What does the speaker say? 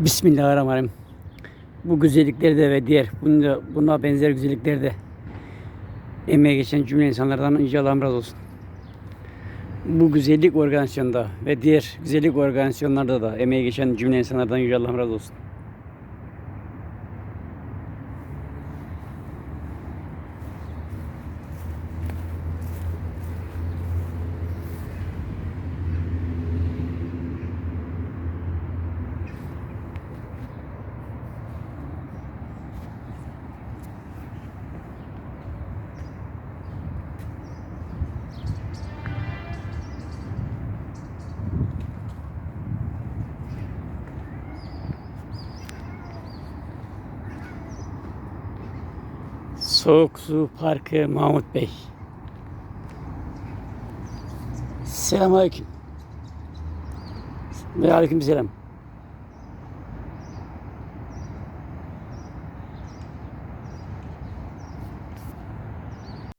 Bismillahirrahmanirrahim. Bu güzelliklerde ve diğer bunda, buna benzer güzelliklerde emeğe geçen cümle insanlardan ince Allah'ım razı olsun. Bu güzellik organizasyonunda ve diğer güzellik organizasyonlarda da emeğe geçen cümle insanlardan yüce Allah'ım razı olsun. Soğuk Su Parkı Mahmut Bey. Selamünaleyküm. Ve aleyküm selam.